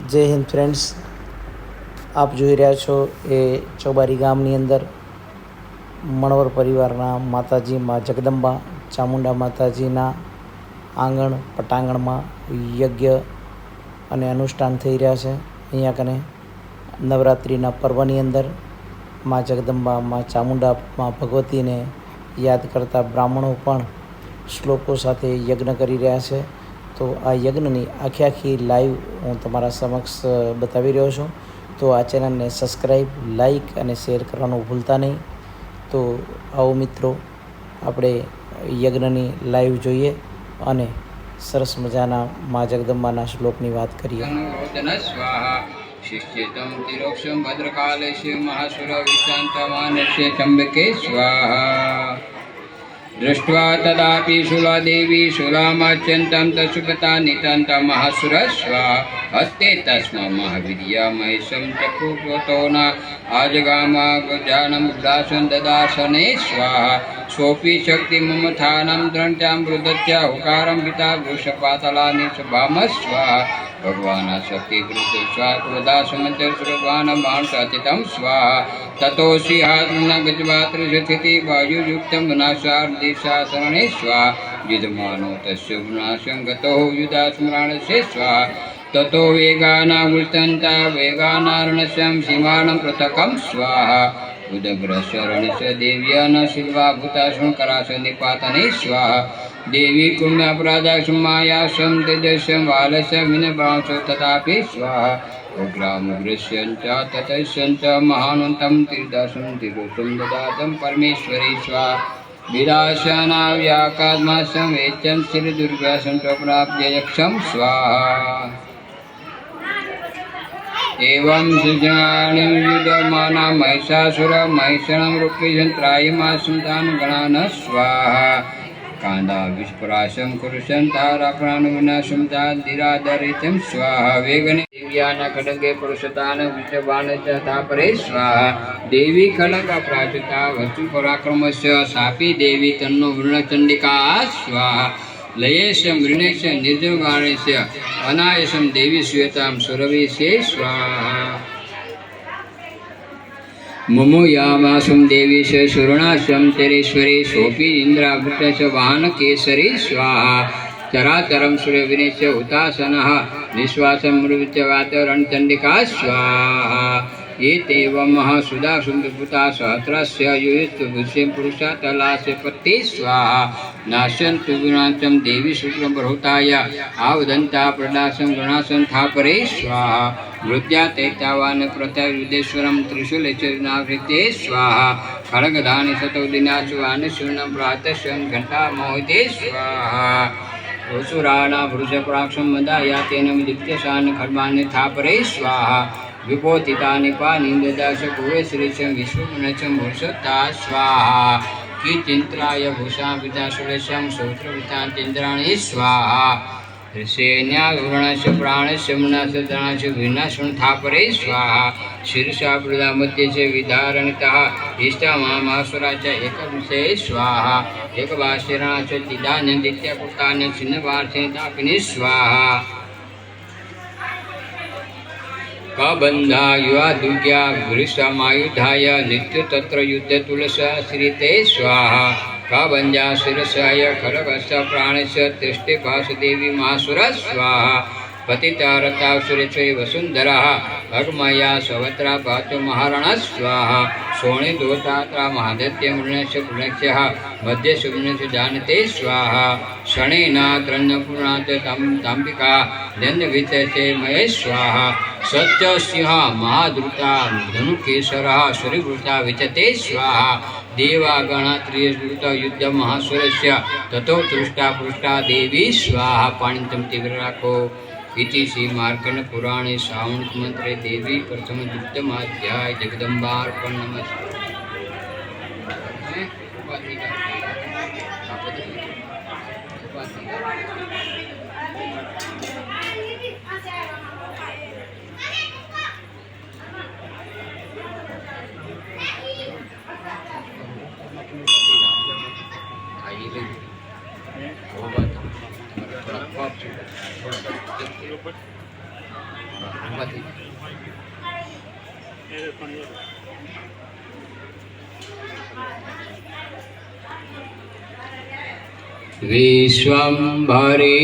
જય હિન્દ ફ્રેન્ડ્સ. આપ જોઈ રહ્યા છો એ ચોબારી ગામની અંદર મણવર પરિવારના માતાજી મા જગદંબા, ચામુંડા માતાજીના આંગણ પટાંગણમાં યજ્ઞ અને અનુષ્ઠાન થઈ રહ્યા છે. અહીંયા કને નવરાત્રિના પર્વની અંદર મા જગદંબા, મા ચામુંડા, મા ભગવતીને યાદ કરતા બ્રાહ્મણો પણ શ્લોકો સાથે યજ્ઞ કરી રહ્યા છે. તો આ યજ્ઞની આખી આખી લાઈવ હું તમારા સમક્ષ બતાવી રહ્યો છું. તો આ ચેનલને સબસ્ક્રાઈબ લાઈક અને શેર કરવાનું ભૂલતા નહીં. તો આવો મિત્રો, આપણે યજ્ઞની લાઈવ જોઈએ અને સરસ મજાના મા જગદંબાના શ્લોકની વાત કરીએ. શિષ્યતમ તિરોક્ષમ ભદ્રકાલે શિવ મહાસુર વિશાંતમાન છે ચંબકે સ્વાહા. दृष्ट्वा तदापि शूलादेवी शूलामाच्यन्तं तत्सुपता नितान्तं महासुर स्वाहा हस्ते तस्म महावीर्यमहेशं चक्रुपतो न। आजगामागजानमुदासं ददासने स्वाहा। सोऽपि शक्तिममथानं द्रण्टां वृदत्या हुकारं पिता वृषपातलानि भगवान् शक्तिवृद्ध स्वात्वदासमञ्च श्रुवान् बाणसतितं स्वाहा ततोऽसि हात्मनगजवातृस्थिति वायुयुक्तं विनाशार्दिशासरणे स्वाहा युधमानो तस्य विनाशं गतो युधास्मरणस्य स्वाहा ततो वेगानावृत्तन्ता वेगानारणस्यं सीमानं पृथकं स्वाहा उदग्रशरणस्य देव्या न शिल्वाभूताशङ्कराश निपातने स्वाहा देवी कुम्यापराधाक्षमायासं तेजस्यं बालस्य विनभ्रांशो तथापि स्वाहा। उग्रामुग्रस्यं च ततस्यं च महानन्तं तीर्दशं तिरुषं ददातं परमेश्वरी स्वाहा। विदाशनाव्याकात्मासं वेच्यं श्रीदुर्गासं च प्राप्य यक्षं स्वाहा। एवं सृजनानि युधमाना महिषासुर महिषणं रूपयन्त्रायमासं तान् गणान् स्वाहा। કાંદા વિસ્ફુરાશમ કુરુષમ તારાપ્રાણમનાશમ ચાદિરાદરિતમ સ્વાહા વેગને દિવ્યાના ખડગે પુરુષતાન વિષવાન ચ તાપરે સ્વાહા દેવી ખડગ અપરાજતા વસ્તુ પરાક્રમસ્ય સાપી દેવી તન્નો વૃણચંડિકા સ્વાહા લયેશમ વૃણેશ નિર્જુગાણેશ અનાયશમ દેવી શ્વેતામ સુરવી સ્વાહા ममो देवी स सुवर्णाशं चरेश्वरी सोऽपि च वाहनकेसरी स्वाहा। चराचरं सूर्यविनेश उतासनः निःश्वासं मृत्युवातरणचण्डिका स्वाहा। एतेव महासुधा सुन्दरपुता सहस्रस्य पुरुषा तलास्य पत्ते स्वाहा नाशन्तु गुणांचं देवी शुक्लबृहताय आवदन्ता प्रदासं गणासं थापरे स्वाहा मृत्या तैतावान् प्रतयुदेश्वरं त्रिशूलचरणावृते स्वाहा खड्गदानि शतौ दिनाचुवान् शूर्णं प्रातः घण्टा मोहिते स्वाहा असुराणा वृषप्राक्षं मदाया तेन विदित्यशान् खड्मान् थापरे स्वाहा विपोतितानि पानिन्ददाश भुवे श्रीचं विश्वपुनचं भूषता स्वाहा। कीचिन्त्राय भूषा पिता सुरेशं श्रोत्रपितान्तिन्द्राणि स्वाहा। ऋषेण्यागुणस्य प्राणस्य मनस्य दणस्य विनाशं थापरे स्वाहा। शीर्षा मध्यस्य विधारणतः इष्टमामासुराच्या एकविषये स्वाहा। छिन्नवार्षितापिनि स्वाहा। कबन्धा युवा दुर्ग्या वृषमायुधाय नित्य तत्र श्री श्रीते स्वाहा। कबन्ध्या शिरसाय खड्गस्य प्राणस्य तिष्ठे वासुदेवी मासुर स्वाहा पतिता सुरेश्वरी वसुन्धरा भगमया सवत्रा पातु महारणः स्वाहा। सोणे दोतात्रा महादत्य पुण्यस्यः मध्ये सुम्नस्य जानते स्वाहा। तं ताम्बिका दण्डवितसे मये स्वाहा। सत्यसिंह महादृता धनुकेशर सुरिवृता विचते स्वाहा। देवागणात्रियश्रुत युद्धमहासुरस्य ततो तुष्टा पृष्टा देवी स्वाहा। पाणितं तीव्रराखो इति श्रीमार्कण्डपुराणे श्रावणमन्त्रे देवी प्रथमदुग्धमाध्याय जगदम्बार्पणमस्तु। वो बात विश्वम्भरे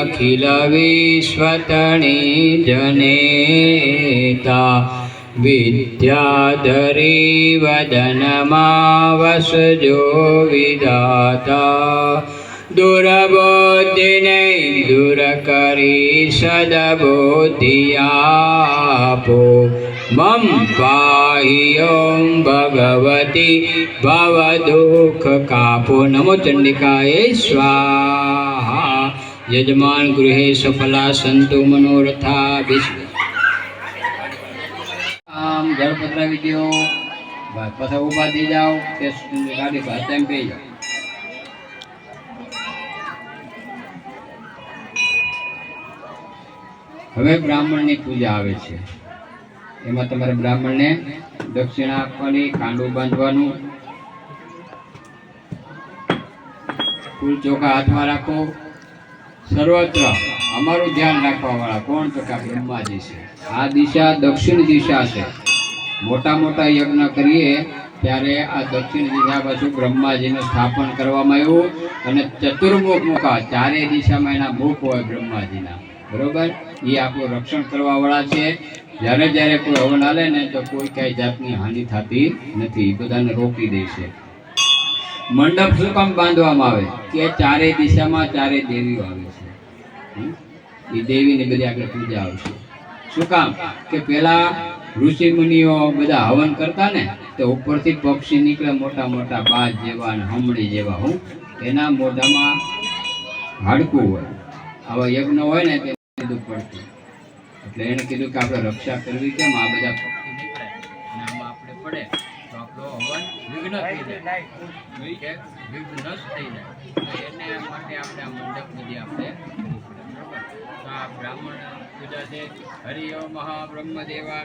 अखिलविश्वतणे जनेता विद्याधरे वदनमावसजो विदाता दुर्बुद्धिने दुरकरी सदबुद्धियापो मम पाहि ॐ भगवती, भवदुःखकापो। नमो चण्डिकायै स्वाहा। यजमान गृह सफला संतु मनोरथा विश्व आम विद्यो पत्र वीडियो बस पसा ऊपर जाओ गाड़ी पर टाइम पे जाओ હવે બ્રાહ્મણની પૂજા આવે છે. એમાં તમારે બ્રાહ્મણને દક્ષિણા આપવાની, કાંડું બાંધવાનું. ફૂલ ચોખા હાથમાં રાખો. સર્વત્ર અમારું ધ્યાન રાખવા વાળા કોણ? તો કે બ્રહ્માજી છે. આ દિશા દક્ષિણ દિશા છે. મોટા મોટા યજ્ઞ કરીએ ત્યારે આ દક્ષિણ દિશા પાછું બ્રહ્માજીનું સ્થાપન કરવામાં આવ્યું. અને ચતુર્મુખ મુખા ચારે દિશામાં એના મુખ હોય બ્રહ્માજીના. બરોબર? એ આપણું રક્ષણ કરવા વાળા છે. જ્યારે જ્યારે કોઈ હવન હાલે ને તો કોઈ કઈ જાતની હાનિ થતી નથી. બધાને રોકી દે છે. મંડપ શું કામ બાંધવામાં આવે? કે ચારે દિશામાં ચારે દેવીઓ આવે છે. એ દેવીને બધી આગળ પૂજા આવશે. શું કામ? કે પેલા ઋષિ મુનિઓ બધા હવન કરતા ને, તો ઉપરથી પક્ષી નીકળે મોટા મોટા બાજ જેવા અને હમણી જેવા. હું? એના મોઢામાં હાડકું હોય. આવા યજ્ઞ હોય ને કીધું પડતું એટલે એને કીધું કે આપણે રક્ષા કરવી કેમ? આ બધા પક્ષી નીકળે અને આમાં આપણે પડે તો આપણો હવન વિઘ્ન થઈ જાય. કે વિઘ્ન થઈ જાય. એને માટે આપણે આ મંડપ બધી આપણે કરવું પડે. બરોબર? તો આ બ્રાહ્મણ પૂજા છે. હરિ ઓમ મહાબ્રહ્મ દેવા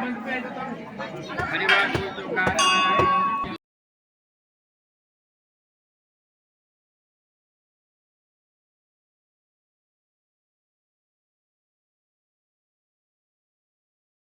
કેતા